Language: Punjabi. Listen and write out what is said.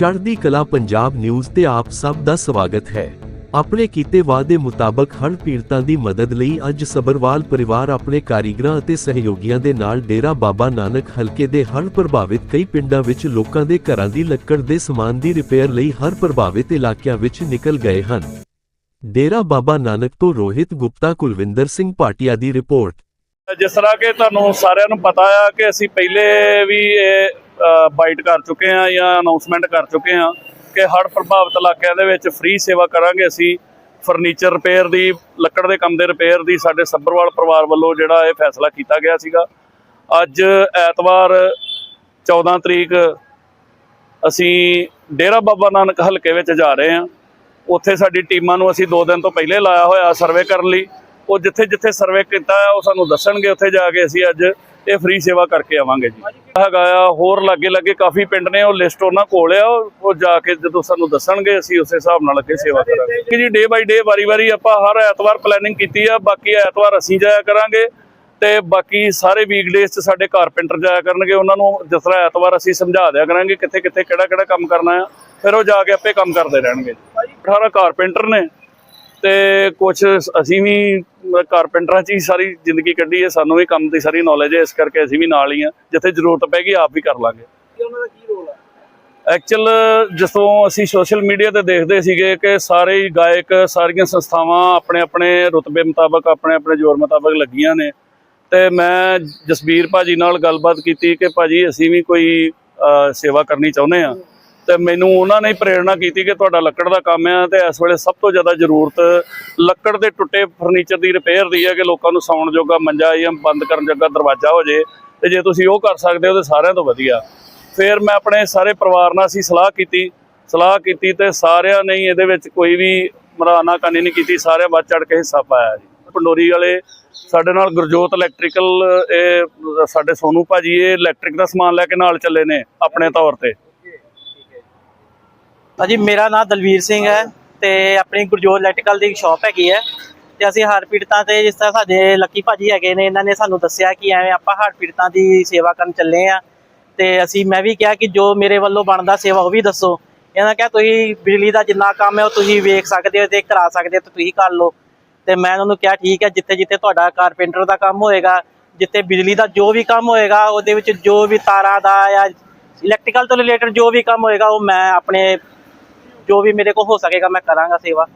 ਚੜ੍ਹਦੀ ਕਲਾ ਪੰਜਾਬ ਨਿਊਜ਼ ਤੇ ਆਪ ਸਭ ਦਾ ਸਵਾਗਤ ਹੈ। ਆਪਣੇ ਕੀਤੇ ਵਾਅਦੇ ਮੁਤਾਬਕ ਹੜ੍ਹ ਪੀੜਤਾਂ ਦੀ ਮਦਦ ਲਈ ਅੱਜ ਸਬਰਵਾਲ ਪਰਿਵਾਰ ਆਪਣੇ ਕਾਰੀਗਰਾਂ ਅਤੇ ਸਹਿਯੋਗੀਆਂ ਦੇ ਨਾਲ ਡੇਰਾ ਬਾਬਾ ਨਾਨਕ ਹਲਕੇ ਦੇ ਹੜ੍ਹ ਪ੍ਰਭਾਵਿਤ ਕਈ ਪਿੰਡਾਂ ਵਿੱਚ ਲੋਕਾਂ ਦੇ ਘਰਾਂ ਦੀ ਲੱਕੜ ਦੇ ਸਮਾਨ ਦੀ ਰਿਪੇਅਰ ਲਈ ਹਰ ਪ੍ਰਭਾਵਿਤ ਇਲਾਕਿਆਂ ਵਿੱਚ ਨਿਕਲ ਗਏ ਹਨ। ਡੇਰਾ ਬਾਬਾ ਨਾਨਕ ਤੋਂ ਰੋਹਿਤ ਗੁਪਤਾ, ਕੁਲਵਿੰਦਰ ਸਿੰਘ ਭਾਟੀਆ ਦੀ ਰਿਪੋਰਟ। ਜਿਸ ਤਰ੍ਹਾਂ ਕਿ ਤੁਹਾਨੂੰ ਸਾਰਿਆਂ ਨੂੰ ਪਤਾ ਆ ਕਿ ਅਸੀਂ ਪਹਿਲੇ ਵੀ ਇਹ ਬਾਈਟ ਕਰ ਚੁੱਕੇ ਆ ਜਾਂ ਅਨਾਉਂਸਮੈਂਟ ਕਰ ਚੁੱਕੇ ਆ ਕਿ ਹੜ੍ਹ ਪ੍ਰਭਾਵਿਤ ਇਲਾਕਿਆਂ ਦੇ ਵਿੱਚ ਫ੍ਰੀ ਸੇਵਾ ਕਰਾਂਗੇ ਅਸੀਂ। ਫਰਨੀਚਰ ਰਿਪੇਅਰ ਦੀ, ਲੱਕੜ ਦੇ ਕੰਮ ਦੇ ਰਿਪੇਅਰ ਦੀ ਸਾਡੇ ਸੱਬਰਵਾਲ ਪਰਿਵਾਰ ਵੱਲੋਂ ਜਿਹੜਾ ਇਹ ਫੈਸਲਾ ਕੀਤਾ ਗਿਆ ਸੀਗਾ। ਅੱਜ ਐਤਵਾਰ 14 ਤਰੀਕ ਅਸੀਂ ਡੇਰਾ ਬਾਬਾ ਨਾਨਕ ਹਲਕੇ ਵਿੱਚ ਜਾ ਰਹੇ ਹਾਂ। ਉੱਥੇ ਸਾਡੀ ਟੀਮਾਂ ਨੂੰ ਅਸੀਂ 2 ਦਿਨ ਤੋਂ ਪਹਿਲੇ ਲਾਇਆ ਹੋਇਆ ਸਰਵੇ ਕਰਨ ਲਈ। ਉਹ ਜਿੱਥੇ ਜਿੱਥੇ ਸਰਵੇ ਕੀਤਾ ਹੈ ਉਹ ਸਾਨੂੰ ਦੱਸਣਗੇ। ਉੱਥੇ ਜਾ ਕੇ ਅਸੀਂ ਅੱਜ ਇਹ ਫ੍ਰੀ ਸੇਵਾ ਕਰਕੇ ਆਵਾਂਗੇ ਜੀ। ਹੈਗਾ ਆ, ਹੋਰ ਲਾਗੇ ਲਾਗੇ ਕਾਫੀ ਪਿੰਡ ਨੇ, ਉਹ ਲਿਸਟ ਉਹਨਾਂ ਕੋਲ ਆ, ਉਹ ਜਾ ਕੇ ਜਦੋਂ ਸਾਨੂੰ ਦੱਸਣਗੇ, ਅਸੀਂ ਉਸੇ ਹਿਸਾਬ ਨਾਲ ਅੱਗੇ ਸੇਵਾ ਕਰਾਂਗੇ। ਕਿ ਜੀ ਡੇ ਬਾਈ ਡੇ ਵਾਰੀ ਵਾਰੀ ਆਪਾਂ ਹਰ ਐਤਵਾਰ ਪਲੈਨਿੰਗ ਕੀਤੀ ਆ, ਬਾਕੀ ਐਤਵਾਰ ਅਸੀਂ ਜਾਇਆ ਕਰਾਂਗੇ ਤੇ ਬਾਕੀ ਸਾਰੇ ਵੀਕਡੇਜ਼ 'ਚ ਸਾਡੇ ਕਾਰਪੈਂਟਰ ਜਾਇਆ ਕਰਨਗੇ, ਉਹਨਾਂ ਨੂੰ ਜਿਸ ਤਰ੍ਹਾਂ ਐਤਵਾਰ ਅਸੀਂ ਸਮਝਾ ਦਿਆ ਕਰਾਂਗੇ ਕਿੱਥੇ ਕਿੱਥੇ ਕਿਹੜਾ ਕਿਹੜਾ ਕੰਮ ਕਰਨਾ ਆ, ਫਿਰ ਉਹ ਜਾ ਕੇ ਆਪੇ ਕੰਮ ਕਰਦੇ ਰਹਿਣਗੇ। 18 ਕਾਰਪੈਂਟਰ ਨੇ ਤੇ ਕੁਝ ਅਸੀਂ ਵੀ ਕਾਰਪੈਂਟਰਾਂ 'ਚ ਹੀ ਸਾਰੀ ਜ਼ਿੰਦਗੀ ਕੱਢੀ ਹੈ ਸਾਨੂੰ ਵੀ ਕੰਮ ਦੀ ਸਾਰੀ ਨੌਲੇਜ ਹੈ ਇਸ ਕਰਕੇ ਅਸੀਂ ਵੀ ਨਾਲ ਹੀ ਆ ਜਿੱਥੇ ਜ਼ਰੂਰਤ ਪੈਗੀ ਆਪ ਵੀ ਕਰ ਲਾਂਗੇ। ਕਿ ਉਹਨਾਂ ਦਾ ਕੀ ਰੋਲ ਹੈ ਐਕਚੁਅਲ ਜਦੋਂ ਅਸੀਂ ਸੋਸ਼ਲ ਮੀਡੀਆ ਤੇ ਦੇਖਦੇ ਸੀਗੇ ਕਿ ਸਾਰੇ ਹੀ ਗਾਇਕ ਸਾਰੀਆਂ ਸੰਸਥਾਵਾਂ ਆਪਣੇ ਆਪਣੇ ਰੁਤਬੇ ਮੁਤਾਬਕ ਆਪਣੇ ਆਪਣੇ ਜ਼ੋਰ ਮੁਤਾਬਕ ਲੱਗੀਆਂ ਨੇ। ਤੇ ਮੈਂ ਜਸਬੀਰ ਭਾਜੀ ਨਾਲ ਗੱਲਬਾਤ ਕੀਤੀ ਕਿ ਭਾਜੀ ਅਸੀਂ ਵੀ ਕੋਈ ਸੇਵਾ ਕਰਨੀ ਚਾਹੁੰਦੇ ਆ ਤੇ ਮੈਨੂੰ ਉਹਨਾਂ ਨੇ ਹੀ ਪ੍ਰੇਰਣਾ ਕੀਤੀ ਕਿ ਤੁਹਾਡਾ ਲੱਕੜ ਦਾ ਕੰਮ ਆ ਤੇ ਇਸ ਵੇਲੇ ਸਭ ਤੋਂ ਜ਼ਿਆਦਾ ਜ਼ਰੂਰਤ ਲੱਕੜ ਦੇ ਟੁੱਟੇ ਫਰਨੀਚਰ ਦੀ ਰਿਪੇਅਰ ਦੀ ਹੈ ਕਿ ਲੋਕਾਂ ਨੂੰ ਸੌਣ ਜੋਗਾ ਮੰਜਾ ਜਾਂ ਬੰਦ ਕਰਨ ਜੋਗਾ ਦਰਵਾਜ਼ਾ ਹੋ ਜੇ ਤੇ ਜੇ ਤੁਸੀਂ ਉਹ ਕਰ ਸਕਦੇ ਹੋ ਤੇ ਸਾਰਿਆਂ ਤੋਂ ਵਧੀਆ। ਫਿਰ ਮੈਂ ਆਪਣੇ ਸਾਰੇ ਪਰਿਵਾਰ ਨਾਲ ਅਸੀਂ ਸਲਾਹ ਕੀਤੀ ਸਲਾਹ ਕੀਤੀ ਤੇ ਸਾਰਿਆਂ ਨੇ ਇਹਦੇ ਵਿੱਚ ਕੋਈ ਵੀ ਮਰਾਨਾ ਕਾਨੀ ਨਹੀਂ ਕੀਤੀ, ਸਾਰਿਆਂ ਵੱਧ ਚੜ ਕੇ ਹਿੱਸਾ ਪਾਇਆ ਜੀ। ਪੰਡੋਰੀ ਵਾਲੇ ਸਾਡੇ ਨਾਲ ਗੁਰਜੋਤ ਇਲੈਕਟ੍ਰੀਕਲ ਇਹ ਸਾਡੇ ਸੋਨੂ ਭਾਜੀ, ਇਹ ਇਲੈਕਟ੍ਰਿਕ ਦਾ ਸਮਾਨ ਲੈ ਕੇ ਨਾਲ ਚੱਲੇ ਨੇ ਆਪਣੇ ਤੌਰ ਤੇ। ਭਾਜੀ, ਮੇਰਾ ਨਾਮ ਦਲਵੀਰ ਸਿੰਘ ਹੈ ਤੇ ਆਪਣੀ ਗੁਰਜੋਤ ਇਲੈਕਟ੍ਰੀਕਲ ਦੀ ਸ਼ਾਪ ਹੈਗੀ ਹੈ ਤੇ ਅਸੀਂ ਹਰ ਪੀੜਤਾਂ ਤੇ ਜਿਸ ਤਰ੍ਹਾਂ ਸਾਡੇ ਲੱਕੀ ਭਾਜੀ ਹੈਗੇ ਨੇ, ਇਹਨਾਂ ਨੇ ਸਾਨੂੰ ਦੱਸਿਆ ਕਿ ਐਵੇਂ ਆਪਾਂ ਹਰ ਪੀੜਤਾਂ ਦੀ ਸੇਵਾ ਕਰਨ ਚੱਲੇ ਆ ਤੇ ਅਸੀਂ, ਮੈਂ ਵੀ ਕਿਹਾ ਕਿ ਜੋ ਮੇਰੇ ਵੱਲੋਂ ਬਣਦਾ ਸੇਵਾ ਉਹ ਵੀ ਦੱਸੋ। ਇਹਨਾਂ ਕਿਹਾ, ਤੁਸੀਂ ਬਿਜਲੀ ਦਾ ਜਿੰਨਾ ਕੰਮ ਹੈ ਉਹ ਤੁਸੀਂ ਵੇਖ ਸਕਦੇ ਹੋ ਤੇ ਕਰਾ ਸਕਦੇ ਹੋ ਤੇ ਤੁਸੀਂ ਕਰ ਲਓ। ਤੇ ਮੈਂ ਉਹਨਾਂ ਨੂੰ ਕਿਹਾ, ਠੀਕ ਹੈ ਜਿੱਥੇ ਜਿੱਥੇ ਤੁਹਾਡਾ ਕਾਰਪੈਂਟਰ ਦਾ ਕੰਮ ਹੋਏਗਾ, ਜਿੱਥੇ ਬਿਜਲੀ ਦਾ ਜੋ ਵੀ ਕੰਮ ਹੋਏਗਾ, ਉਹਦੇ ਵਿੱਚ ਜੋ ਵੀ ਤਾਰਾਂ ਦਾ ਜਾਂ ਇਲੈਕਟ੍ਰੀਕਲ ਤੋਂ ਰਿਲੇਟਡ ਜੋ ਵੀ ਕੰਮ ਹੋਏਗਾ, ਉਹ ਮੈਂ ਆਪਣੇ ਜੋ ਵੀ ਮੇਰੇ ਕੋਲ ਹੋ ਸਕੇਗਾ ਮੈਂ ਕਰਾਂਗਾ ਸੇਵਾ।